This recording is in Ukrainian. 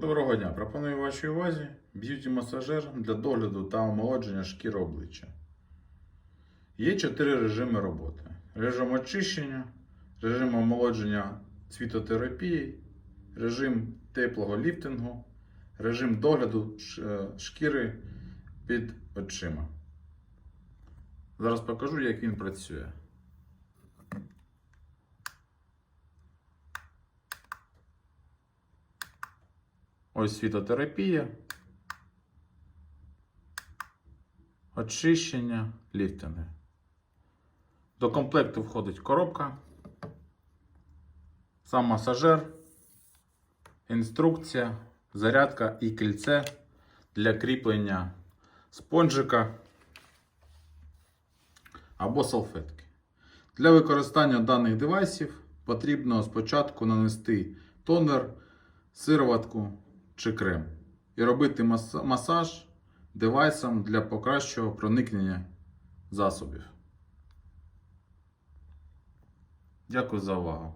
Доброго дня! Пропоную вашій увазі б'юті-масажер для догляду та омолодження шкіри обличчя. Є чотири режими роботи: режим очищення, режим омолодження цвітотерапії, режим теплого ліфтингу, режим догляду е, шкіри під очима. Зараз покажу, як він працює. Ось світотерапія, очищення, ліфтинги. До комплекту входить коробка, сам масажер, інструкція, зарядка і кільце для кріплення спонжика або салфетки. Для використання даних девайсів потрібно спочатку нанести тонер, сироватку чи крем і робити масаж девайсом для покращого проникнення засобів. Дякую за увагу.